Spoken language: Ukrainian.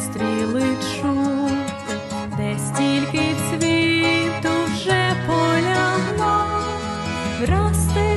стріличу, де стільки цвіту вже полягло, врасти.